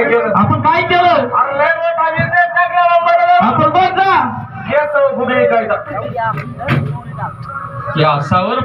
काय केलं? आपण काय केलं. आपण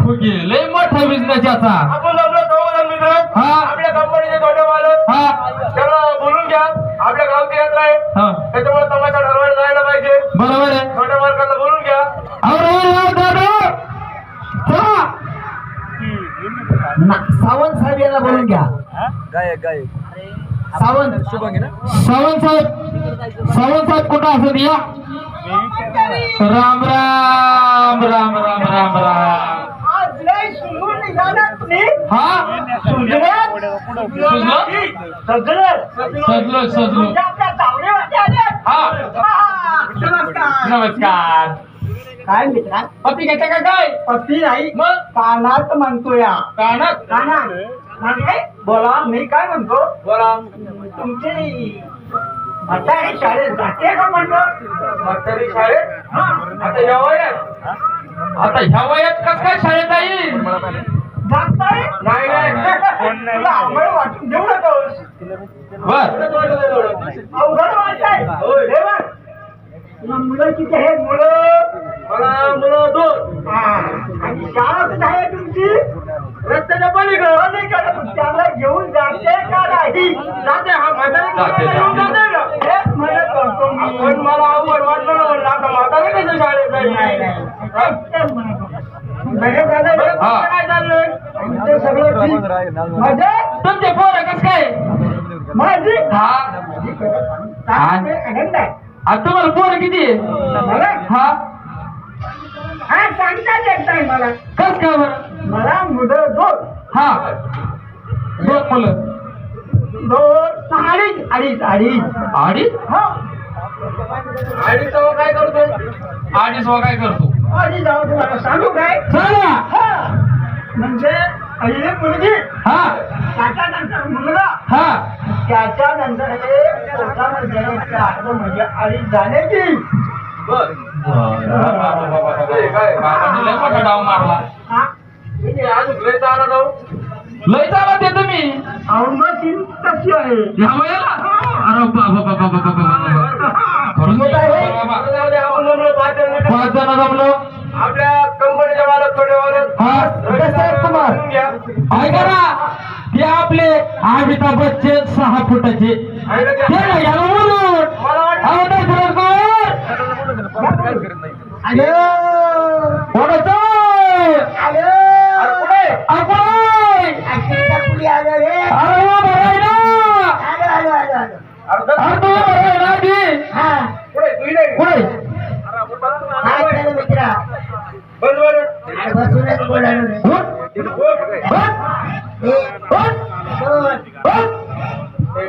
फुगे लय मोठा बिझनेस याचा. आपण आपलं चौघजण मित्र हा. आपल्या कंपनीचे छोटे मालक हा. त्याला बोलून घ्या. आपल्या गावची यात्रा आहे हा. त्याच्यामुळे तमाशा ठरवायला जायला पाहिजे. बरोबर आहे. छोट्या मालकांना बोलून घ्या. अरे दादा चला. सावंत साहेब यांना बोलून घ्या. सावंत. सावंत साहेब. सावंत साहेब कुठं असत या राम राम राम राम राम राम. हा? सुजलं सजलो हा. हा, नमस्कार. नमस्कार. काय मित्रा? पती घेता का काय? पती नाही. मग? कानात म्हणतो या कानात कानात म्हणजे बोला मी काय म्हणतो बोला तुमची म्हातारी शाळेत जाते का म्हणतो म्हातारी शाळेत आता या वयात आता ह्या वयात कस काय शाळेत येईल जाताय नाही नाही तुला अवघड वाटून देऊ नकोस बर अवघड वाटतंय होय. हे बघ. तुला मुलं किती आहेत मुलं मला मुलं दोन हा. आणि शाळा कुठे आहे तुमची रस्त्याच्या पलीकडे तू त्याला घेऊन जाते का नाही जाते हा म्हातारी जाते, घेऊन जाते. जाते ना. हेच म्हणत होतो मी. पण मला अवघड वाटलं ना म्हणलं आता म्हातारी कसं शाळेत नाही, जाईल नाही. तेच म्हणत होतो. बरं झालं. बरं, हा. तुमचं काय चाललंय आमचं सगळं ठीक. म्हणजे तुमचे पोरं कस काय माझी हा काय आनंद आहे आता तुम्हाला पोरं किती आहे? मला हा हा सांगता येत नाही मला कस काय बरं मला मुलं दोन हा दोन मुलं दोन अडीच अडीच अडीच. अडीच? हो. तो काय करतो अडीच वा काय करतो? अडीच जाऊ तुम्हाला सांगू काय? सांगा. हा. म्हणजे पहिली मुलगी. हा. त्याच्यानंतर मुलगा. हा. त्याच्यानंतर एक पोटामध्ये जन्माचं आठवं म्हणजे अडीच की बर. बाबांनी लय मोठा डाव मारला. हा. अजून लय चालला जाऊ. लय चाला ते तुम्ही. कशी आहे? ह्या अरे बाबा बाबा बाबा बाबा पाच जण जमलो? आपल्या कंपनीच्या मालक कुमार? ऐका ना ते आपले अमिताभ बच्चन सहा फुटाचे. ते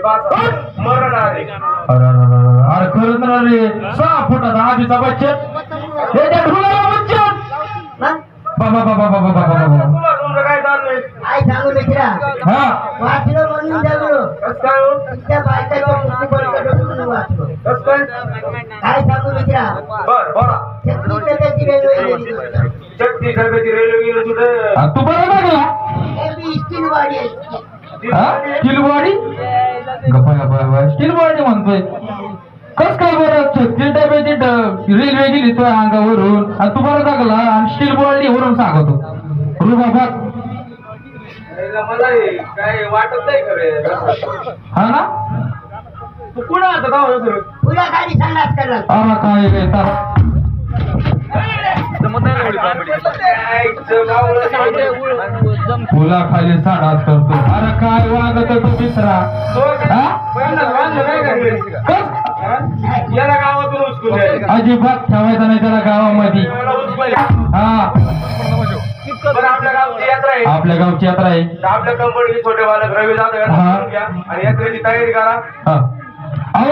हे अरे खरंच ना रे सहा फुटाचा आधीचा बच्चन ढुलाला बच्चन बाबा बाबा बाबा बाबा बाबा तुमचं काय चाललंय काय सांगू मित्रा हा वाचलो म्हणून जगलो कसं काय हो? त्या बायकाच्या म्हणून वाचलो कसं काय काय सांगू मित्रा बर बोला रेल्वे गेली होती. शक्ती रेल्वे गेली तिथे तू बरं हे आहे. हा किलवाडी गप्पा गप्पा गप्पा. किलवाडी म्हणतोय कस काय बरं छत्तीस डब्याची ड- रेल्वे गेली तुझ्या अंगावरून. आणि तू बरं लागला आणि स्टील बॉडी वरून सांगतो. रू बाबा. हे काय वाटत नाही खरे हा ना तू कुठं आता अरे काय फुला खाली साडाच करतो अरे काय वागत तो द्यायचं. अजिबात ठेवायचा नाही त्याला गावामध्ये. हा. आपल्या गावची यात्रा आहे. आपल्या गावची यात्रा आहे. तर आपल्या कंपनीचे छोटे बालक रवी जाधव हा. आणि यात्रेची तयारी करा. हा. अहो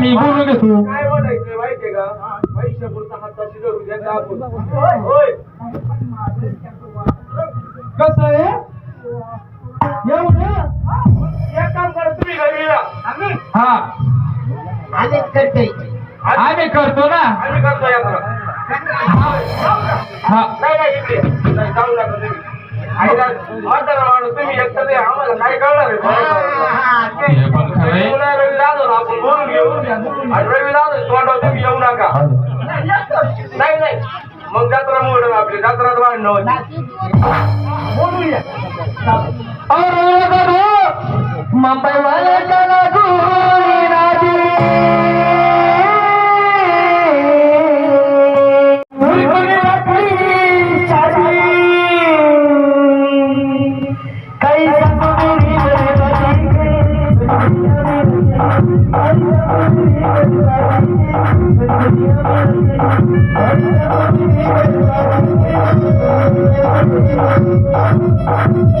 आम्ही बोलून घेतो काय म्हणायचं माहितीये का? पुरता हाताशी धरून द्यायचा आपण होय. कसं आहे? एवढं? एक काम करा तुम्ही घरी या. आम्ही हा. आम्ही करते आम्ही करतो ना. आम्ही करतो यात्रा हा. नाही नाही म्हातारा माणूस तुम्ही एकटं ते आम्हाला काय कळणार आहे हे पण खरंय उन्हाळ्यात रवी आपण बोलून घेऊ आणि रवी जाधव तोंडावर तुम्ही येऊ नका नाही नाही मग जत्रा मोडून आपली जत्रात भांडणं होती बोलूया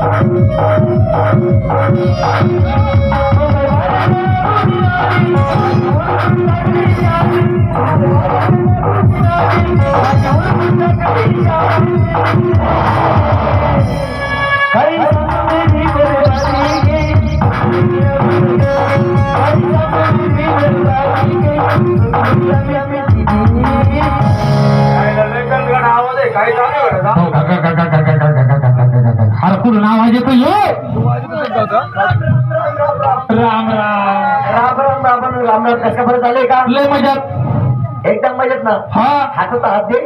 I'm. कुठं आवाज येतो ये राम राम राम. राम राम राम राम राम कसं बरं झालंय का लय मजात एकदम मजेत ना? हा. हातात हात दे.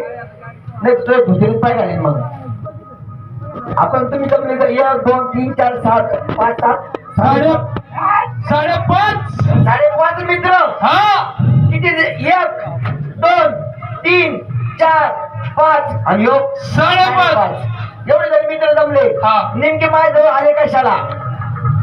नाही तुझ्या दुसरीत पाय घालीन मग. आपण तुम्ही जमले तर एक दोन तीन चार सात पाच सात साडे साडेपाच. साडेपाच मित्र. हा. किती? एक दोन तीन चार पाच. आणि योग साडेपाच. एवढे जर मित्र जमले हा. नेमके माझ्याजवळ आले कशाला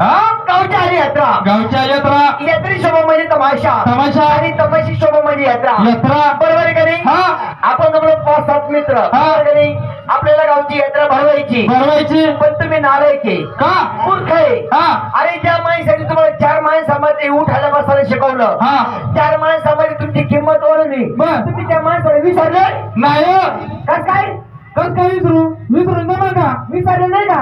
हा? गावच्या आली यात्रा. गावच्या यात्रा. यात्री शोभा म्हणजे तमाशा. तमाशा. आणि तमाशी शोभा म्हणजे यात्रा. यात्रा. बरोबर आहे का नाही? हा. आपण जमलो पाच सात मित्र. बरोबर नाही? आपल्याला गावची यात्रा भरवायची. भरवायची. पण तुम्ही नालायके का? मूर्ख आहे. हा. अरे ज्या माणसाने तुम्हाला चार माणसामध्ये उठायला बसायला शिकवलं. हा. चार माणसामध्ये तुमची किंमत ओळखली बर. तुम्ही त्या माणसाला विसरले? नाही कस काय? कस काय विसरू? विसरून जमा का? विसरले नाही का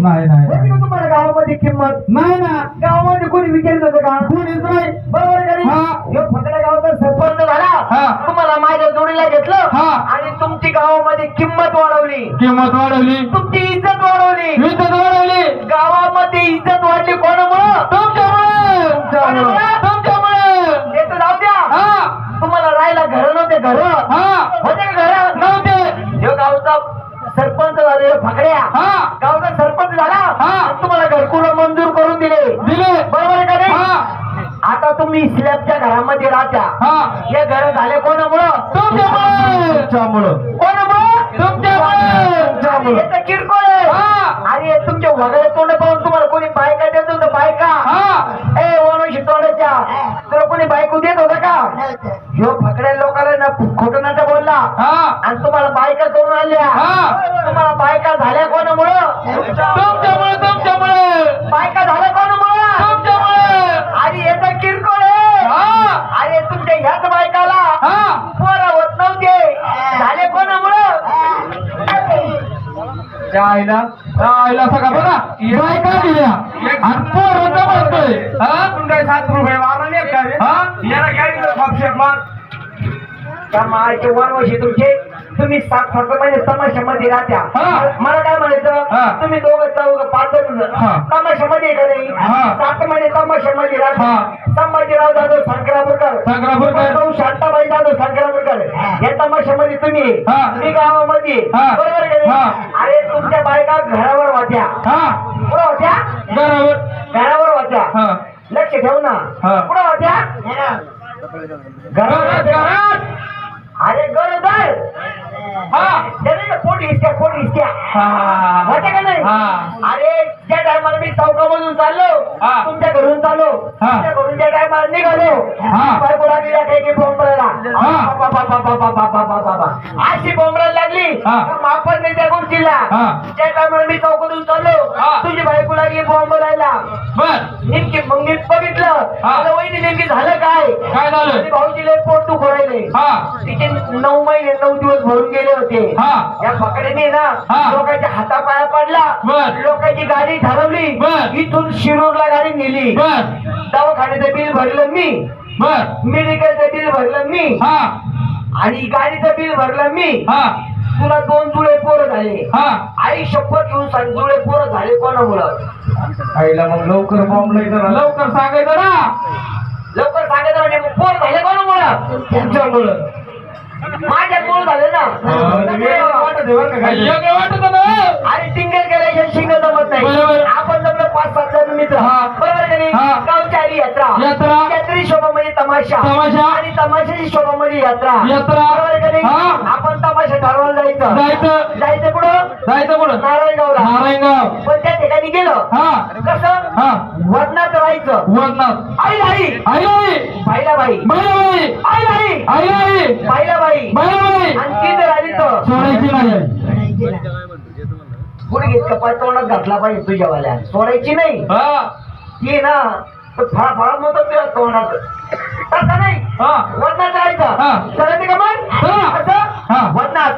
नाही नाही तुम्हाला गावामध्ये किंमत? नाही ना. गावामध्ये कोणी विचारित होतं का? कोणीच नाही. बरोबर आहे का नाही? हा. ह्यो फकड्या गावाचा सरपंच झाला. तुम्हाला माझ्या जोडीला घेतलं हा. आणि तुमची गावामध्ये किंमत वाढवली. किंमत वाढवली. तुमची इज्जत वाढवली. विद्युत वाढवली. गावामध्ये इज्जत वाढली कोणामुळं? तुमच्यामुळे? तुमच्यामुळे. ते तर जाऊ द्या. हा. तुम्हाला राहायला घर नव्हते घर. हा. होते घर? झाले फकड्या हा. गावचा सरपंच झाला. हा. तुम्हाला घरकुल मंजूर करून दिले. दिले. बरोबर आहे का नाही? हा. आता तुम्ही स्लॅबच्या घरामध्ये राहता हा. हे घर झाले कोणामुळं? तुमच्यामुळे. तुमच्यामुळं. कोणामुळं? तुमच्यामुळे. किरकोळ. तुमच्या वगैरे तोंड पाहून तुम्हाला कोणी बायका देत होतं बायका? हा. ए वनशी तोंडाच्या. तुला कोणी बायको देत होतं का? ह्यो फकड्या लोकांना ना खोटं नाटक बोलला आणि तुम्हाला बायका करून आणल्या. हा. तुम्हाला बायका झाल्या कोणामुळं? तुमच्यामुळे तुमच्यामुळे. बायका झाल्या कोणामुळं? तुमच्यामुळे. आणि हे तर किरकोळ आहे. अरे तुमच्या ह्याच बायकाला हा. पोरं होत नव्हते. झाले कोणामुळं? आईला आईला सगळा बघा बायका दिल्या आणि पोरं जमतोय हा आपण काय सात रुपये मारा नाही का रे? हा? याला काय दिलं खापशात मार त्या माळचे वनवशी तुमचे तुम्ही सात सात महिने तमाशामध्ये राहत्या हा. मला काय हा. म्हणायचं तुम्ही दोघं चौघ पाच जण हा. तमाशामध्ये का नाही हा. सात महिने तमाशामध्ये हा. राहत्या संभाजीराव जाधव संक्रामरकर. भाऊ शांताबाई जाधव संक्रामरकर या तमाशामध्ये तुम्ही हा. मी गावामध्ये. बरोबर आहे का हा. नाही? अरे तुमच्या बायका घरावर होत्या हा कुठं होत्या घरावर होत्या हा लक्ष ठेव ना हा. कुठं होत्या घरात घरावर घरात अरे गरोदर हा. का पोट हिसक्या पोट हिसक्या हा. माहिती का नाही हा. अरे त्या टायमाला मी चौकामधून चाललो. तुमच्या घरून चाललो हा. तुमच्या घरून त्या टायमाला निघालो हा. बायको लागली या काही बोंबराला हा. अशी बोंबराला लागली. माफत नाही त्या गोष्टीला हा. त्या टायमाला मी चौकातून चाललो. तुझी बायको लागली बोंबरायला बर नेमकी मग मी बघितलं. मला वहिनी नेमकी झालं काय काय झालं माझे भाऊजीले हा. तिचे नऊ महिने नऊ दिवस भरून गेले होते. हा. या पकडेने ना हा. लोकांच्या हातापाया पडला. बर. लोकांची गाडी ठरवली. इथून शिरूरला गाडी नेली. बर. दवाखान्याचं बिल भरलं मी. बर. मेडिकलचं बिल भरलं मी. हा. आणि गाडीचं बिल भरलं मी. हा. तुला दोन जुळे पोरं झाले. हा. आई शपथ घेऊन सांग जुळे पोरं झाले कोणामुळं? आईला मग लवकर बॉम्बला इथं लवकर सांगायचं ना. सांगायचं म्हणजे पोर झाले कोणामुळं तुमच्यामुळं झाले ना. वाटत आहे का काही. वेगळं वाटत ना? आणि सिंगल केल्याशिवाय सिंगल जमत नाही. बरोबर. आपण जमलं पाच सात जण मित्र. हा. बरोबर का नाही? हा. गावची आली यात्रा. यात्रा. यात्री शोभा म्हणजे तमाशा. तमाशा. आणि तमाशाची शोभा म्हणजे यात्रा. यात्रा. बरोबर का नाही? हा. आपण तमाशा ठरवायला जायचं. जायचं. जायचं कुठं? जायचं कुठं? नारायणगावला. नारायणगाव. पण त्या ठिकाणी गेलं. हा. कसं? हा. राहायचं. वदनाथ आई आई आई आई बाई बाई आई आई आई आई बाई बाई बाई आणि ती जर आली तर. सोडायची नाही. गुडघे कपाळ तोंडात घातला पाहिजे तुझ्यावाल्या सोडायची नाही. हा. ती ना भाव नव्हता ते असतो होणार तसं नाही? वजनात जायचं चला ते कमान असं? वजनात.